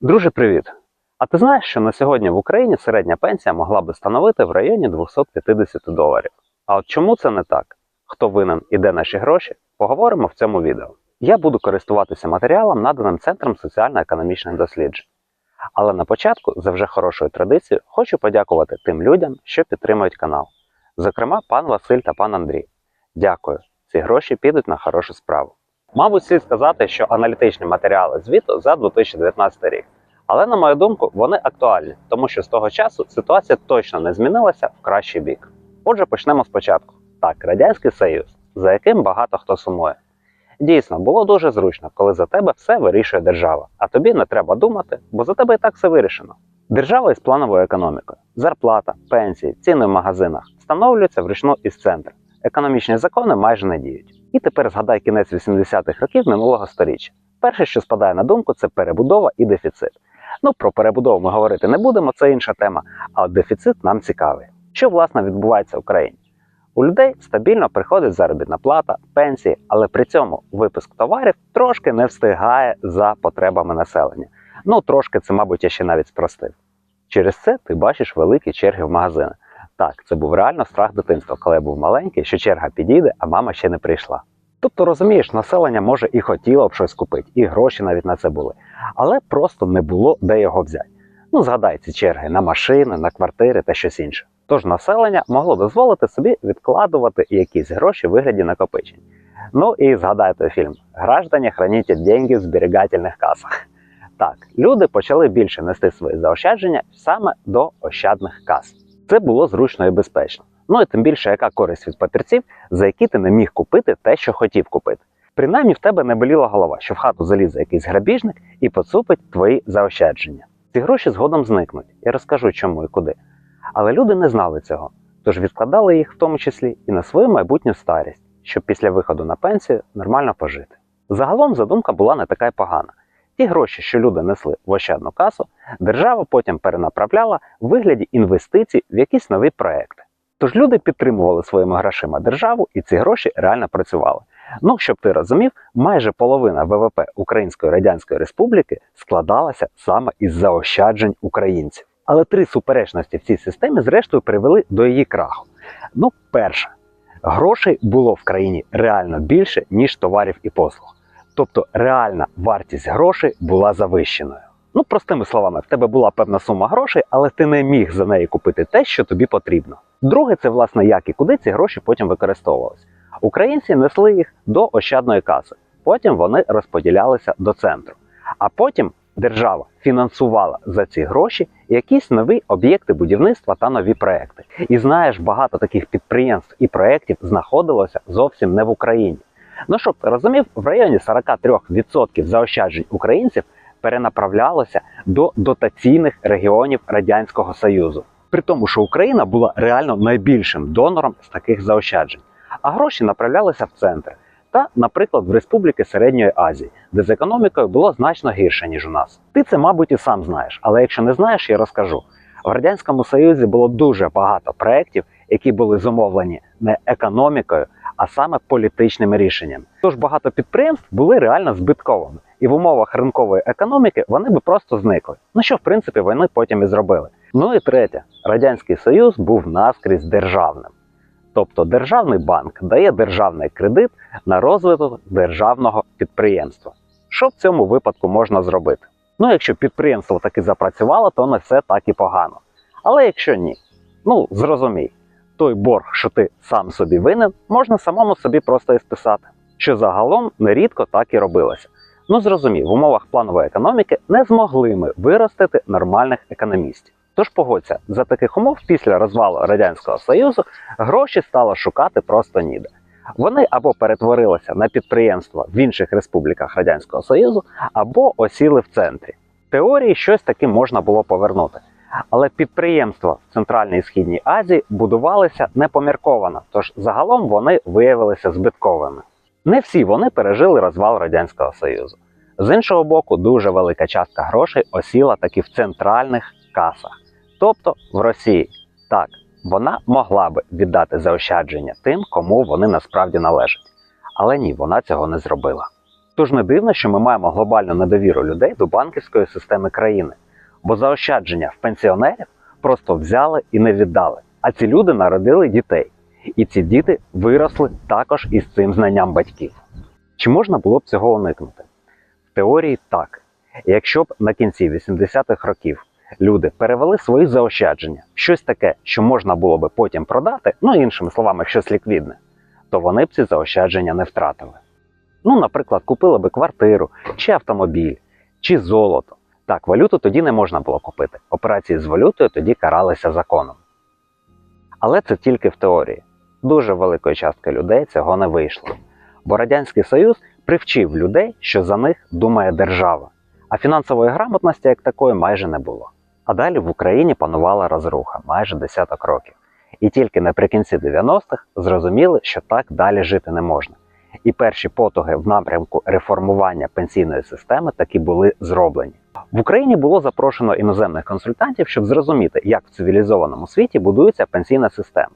Друже, привіт! А ти знаєш, що на сьогодні в Україні середня пенсія могла би становити в районі 250 доларів. А от чому це не так? Хто винен і де наші гроші? Поговоримо в цьому відео. Я буду користуватися матеріалом, наданим Центром соціально-економічних досліджень. Але на початку, за вже хорошою традицією, хочу подякувати тим людям, що підтримують канал. Зокрема, пан Василь та пан Андрій. Дякую. Ці гроші підуть на хорошу справу. Мабуть, слід сказати, що аналітичні матеріали звіту за 2019 рік. Але на мою думку, вони актуальні, тому що з того часу ситуація точно не змінилася в кращий бік. Отже, почнемо спочатку. Так, Радянський Союз, за яким багато хто сумує. Дійсно, було дуже зручно, коли за тебе все вирішує держава, а тобі не треба думати, бо за тебе і так все вирішено. Держава із плановою економікою, зарплата, пенсії, ціни в магазинах встановлюються вручну із центру. Економічні закони майже не діють. І тепер згадай кінець 80-х років минулого століття. Перше, що спадає на думку, це перебудова і дефіцит. Ну про перебудову ми говорити не будемо, це інша тема. А дефіцит нам цікавий. Що власне відбувається в Україні? У людей стабільно приходить заробітна плата, пенсії, але при цьому випуск товарів трошки не встигає за потребами населення. Ну трошки це, мабуть, я ще навіть спростив. Через це ти бачиш великі черги в магазини. Так, це був реально страх дитинства, коли я був маленький, що черга підійде, а мама ще не прийшла. Тобто, розумієш, населення може і хотіло б щось купити, і гроші навіть на це були, але просто не було де його взяти. Ну, згадай ці черги на машини, на квартири та щось інше. Тож населення могло дозволити собі відкладувати якісь гроші в вигляді накопичень. Ну і згадай фільм Граждані храніть деньги в зберігательних касах. Так, люди почали більше нести свої заощадження саме до ощадних кас. Це було зручно і безпечно. Ну і тим більше, яка користь від папірців, за які ти не міг купити те, що хотів купити. Принаймні в тебе не боліла голова, що в хату залізе якийсь грабіжник і поцупить твої заощадження. Ці гроші згодом зникнуть. Я розкажу, чому і куди. Але люди не знали цього, тож відкладали їх в тому числі і на свою майбутню старість, щоб після виходу на пенсію нормально пожити. Загалом задумка була не така й погана. Ті гроші, що люди несли в ощадну касу, держава потім перенаправляла в вигляді інвестицій в якісь нові проекти. Тож люди підтримували своїми грошима державу, і ці гроші реально працювали. Ну, щоб ти розумів, майже половина ВВП Української Радянської Республіки складалася саме із заощаджень українців. Але три суперечності в цій системі, зрештою, привели до її краху. Ну, перше, грошей було в країні реально більше, ніж товарів і послуг. Тобто реальна вартість грошей була завищеною. Ну, простими словами, в тебе була певна сума грошей, але ти не міг за неї купити те, що тобі потрібно. Друге, це власне як і куди ці гроші потім використовувалися. Українці несли їх до ощадної каси, потім вони розподілялися до центру. А потім держава фінансувала за ці гроші якісь нові об'єкти будівництва та нові проекти. І знаєш, багато таких підприємств і проєктів знаходилося зовсім не в Україні. Ну щоб ти розумів, в районі 43% заощаджень українців перенаправлялося до дотаційних регіонів Радянського Союзу. При тому, що Україна була реально найбільшим донором з таких заощаджень, а гроші направлялися в центр та, наприклад, в республіки Середньої Азії, де з економікою було значно гірше, ніж у нас. Ти це, мабуть, і сам знаєш, але якщо не знаєш, я розкажу. В Радянському Союзі було дуже багато проєктів, які були зумовлені не економікою, а саме політичними рішеннями. Тож багато підприємств були реально збитковими, і в умовах ринкової економіки вони би просто зникли. Ну що в принципі вони потім і зробили. Ну і третє, радянський союз був наскрізь державним. Тобто державний банк дає державний кредит на розвиток державного підприємства. Що в цьому випадку можна зробити? Ну, якщо підприємство таки запрацювало, то не все так і погано. Але якщо ні, ну зрозумій, той борг, що ти сам собі винен, можна самому собі просто і списати. Що загалом нерідко так і робилося. Ну зрозумів, в умовах планової економіки не змогли ми виростити нормальних економістів. Тож погодься, за таких умов після розвалу Радянського Союзу гроші стало шукати просто ніде. Вони або перетворилися на підприємства в інших республіках Радянського Союзу, або осіли в центрі. В теорії щось таки можна було повернути. Але підприємства в Центральній і Східній Азії будувалися непомірковано, тож загалом вони виявилися збитковими. Не всі вони пережили розвал Радянського Союзу. З іншого боку, дуже велика частка грошей осіла таки в центральних касах, тобто в Росії. Так, вона могла би віддати заощадження тим, кому вони насправді належать. Але ні, вона цього не зробила. Тож не дивно, що ми маємо глобальну недовіру людей до банківської системи країни, бо заощадження в пенсіонерів просто взяли і не віддали. А ці люди народили дітей, і ці діти виросли також із цим знанням батьків. Чи можна було б цього уникнути? В теорії так. Якщо б на кінці 80-х років люди перевели свої заощадження, щось таке, що можна було би потім продати, ну іншими словами, щось ліквідне, то вони б ці заощадження не втратили. Ну, наприклад, купили би квартиру, чи автомобіль, чи золото. Так, валюту тоді не можна було купити. Операції з валютою тоді каралися законом. Але це тільки в теорії. Дуже великої частки людей цього не вийшло. Бо Радянський Союз привчив людей, що за них думає держава, а фінансової грамотності як такої майже не було. А далі в Україні панувала розруха майже десяток років. І тільки наприкінці 90-х зрозуміли, що так далі жити не можна. І перші потуги в напрямку реформування пенсійної системи таки були зроблені. В Україні було запрошено іноземних консультантів, щоб зрозуміти, як в цивілізованому світі будується пенсійна система.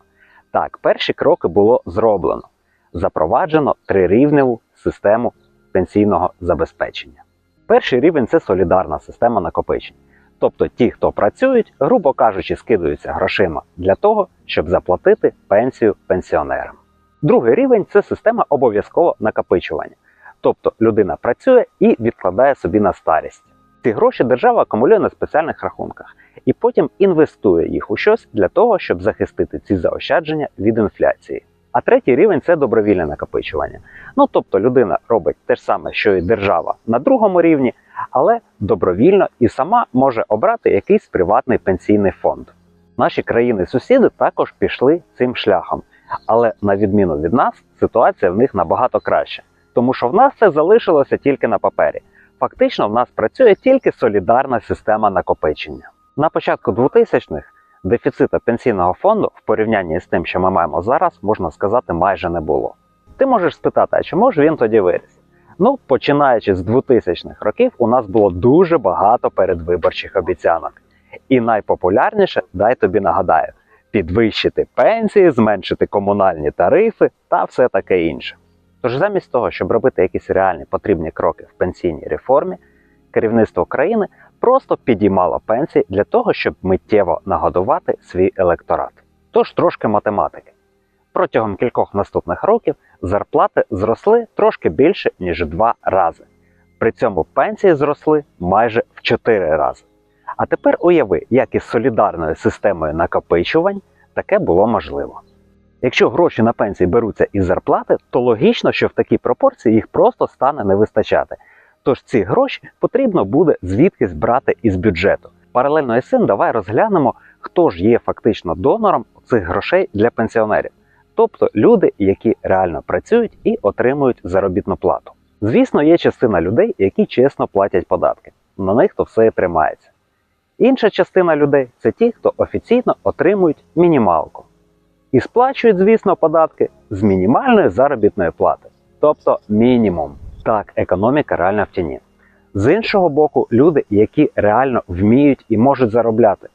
Так, перші кроки було зроблено. Запроваджено трирівневу систему пенсійного забезпечення. Перший рівень це солідарна система накопичень. Тобто ті, хто працюють, грубо кажучи, скидаються грошима для того, щоб заплатити пенсію пенсіонерам. Другий рівень це система обов'язкового накопичування. Тобто людина працює і відкладає собі на старість. Ці гроші держава акумулює на спеціальних рахунках і потім інвестує їх у щось для того, щоб захистити ці заощадження від інфляції. А третій рівень це добровільне накопичування. Ну тобто людина робить те ж саме, що і держава на другому рівні, але добровільно і сама може обрати якийсь приватний пенсійний фонд. Наші країни-сусіди також пішли цим шляхом. Але на відміну від нас, ситуація в них набагато краща, тому що в нас це залишилося тільки на папері. Фактично, в нас працює тільки солідарна система накопичення. На початку 2000-х дефіцита пенсійного фонду в порівнянні з тим, що ми маємо зараз, можна сказати, майже не було. Ти можеш спитати, а чому ж він тоді виріс? Ну, починаючи з 2000-х років, у нас було дуже багато передвиборчих обіцянок. І найпопулярніше, дай тобі нагадаю, підвищити пенсії, зменшити комунальні тарифи та все таке інше. Тож замість того, щоб робити якісь реальні потрібні кроки в пенсійній реформі, керівництво країни просто підіймало пенсії для того, щоб миттєво нагодувати свій електорат. Тож трошки математики. Протягом кількох наступних років зарплати зросли трошки більше, ніж два рази. При цьому пенсії зросли майже в 4 рази. А тепер уяви, як із солідарною системою накопичувань таке було можливо. Якщо гроші на пенсії беруться із зарплати, то логічно, що в такій пропорції їх просто стане не вистачати. Тож ці гроші потрібно буде звідкись брати із бюджету. Паралельно із цим давай розглянемо, хто ж є фактично донором цих грошей для пенсіонерів, тобто люди, які реально працюють і отримують заробітну плату. Звісно, є частина людей, які чесно платять податки. На них то все і тримається. Інша частина людей це ті, хто офіційно отримують мінімалку. І сплачують, звісно, податки з мінімальної заробітної плати, тобто мінімум. Так, економіка реально в тіні. З іншого боку, люди, які реально вміють і можуть заробляти.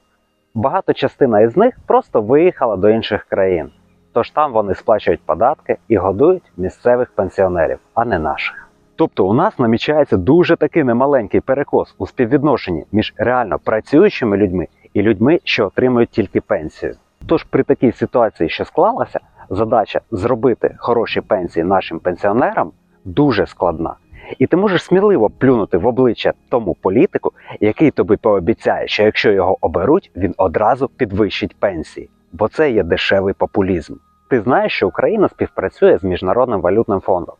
Багато частина із них просто виїхала до інших країн, тож там вони сплачують податки і годують місцевих пенсіонерів, а не наших. Тобто у нас намічається дуже такий немаленький перекос у співвідношенні між реально працюючими людьми і людьми, що отримують тільки пенсію. Тож при такій ситуації, що склалася, задача зробити хороші пенсії нашим пенсіонерам дуже складна. І ти можеш сміливо плюнути в обличчя тому політику, який тобі пообіцяє, що якщо його оберуть, він одразу підвищить пенсії, бо це є дешевий популізм. Ти знаєш, що Україна співпрацює з Міжнародним валютним фондом.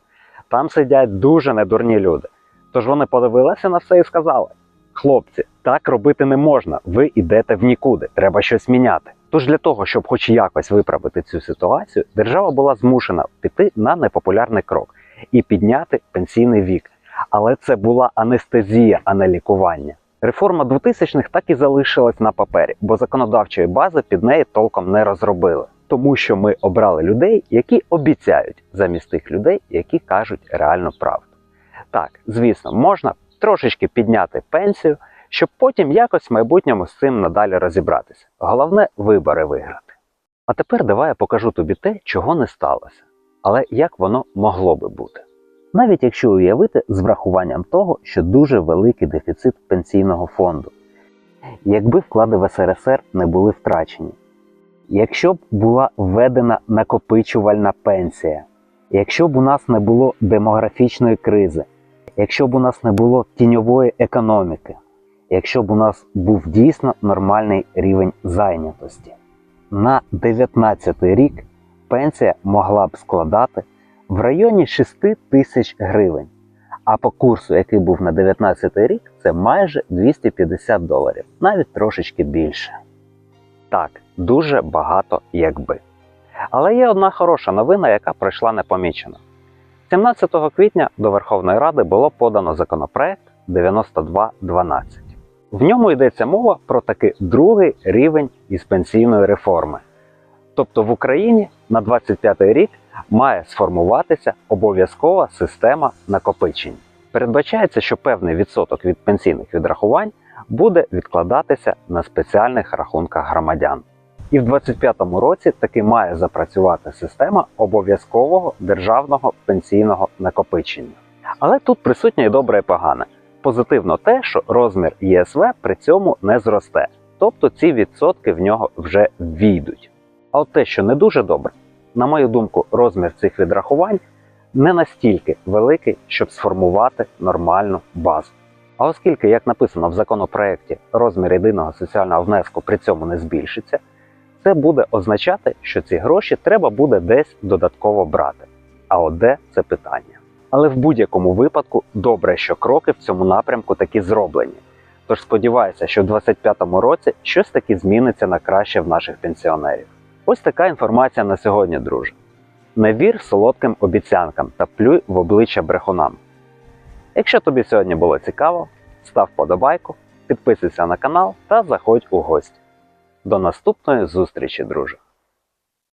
Там сидять дуже недурні люди. Тож вони подивилися на все і сказали: хлопці, так робити не можна, ви йдете в нікуди, треба щось міняти. Тож для того, щоб хоч якось виправити цю ситуацію, держава була змушена піти на непопулярний крок і підняти пенсійний вік. Але це була анестезія, а не лікування. Реформа 2000-х так і залишилась на папері, бо законодавчої бази під неї толком не розробили. Тому що ми обрали людей, які обіцяють замість тих людей, які кажуть реальну правду. Так, звісно, можна трошечки підняти пенсію, щоб потім якось в майбутньому з цим надалі розібратися. Головне вибори виграти. А тепер давай я покажу тобі те, чого не сталося, але як воно могло би бути. Навіть якщо уявити з врахуванням того, що дуже великий дефіцит пенсійного фонду. Якби вклади в СРСР не були втрачені, якщо б була введена накопичувальна пенсія, якщо б у нас не було демографічної кризи, якщо б у нас не було тіньової економіки, якщо б у нас був дійсно нормальний рівень зайнятості, на 19 рік пенсія могла б складати в районі 6 тисяч гривень. А по курсу, який був на 19 рік, це майже 250 доларів, навіть трошечки більше. Так, дуже багато якби. Але є одна хороша новина, яка пройшла непомічено. 17 квітня до Верховної Ради було подано законопроект 9212. В ньому йдеться мова про такий другий рівень із пенсійної реформи. Тобто в Україні на 25 рік має сформуватися обов'язкова система накопичень. Передбачається, що певний відсоток від пенсійних відрахувань буде відкладатися на спеціальних рахунках громадян. І в 2025 році таки має запрацювати система обов'язкового державного пенсійного накопичення. Але тут присутнє і добре і погане. Позитивно те, що розмір ЄСВ при цьому не зросте, тобто ці відсотки в нього вже війдуть. А от те, що не дуже добре, на мою думку, розмір цих відрахувань не настільки великий, щоб сформувати нормальну базу. А оскільки, як написано в законопроекті, розмір єдиного соціального внеску при цьому не збільшиться, це буде означати, що ці гроші треба буде десь додатково брати. А от де це питання. Але в будь-якому випадку добре, що кроки в цьому напрямку такі зроблені. Тож сподіваюся, що в 2025 році щось таки зміниться на краще в наших пенсіонерів. Ось така інформація на сьогодні, друже. Не вір солодким обіцянкам та плюй в обличчя брехунам. Якщо тобі сьогодні було цікаво, став подобайку, підписуйся на канал та заходь у гості. До наступної зустрічі, друже!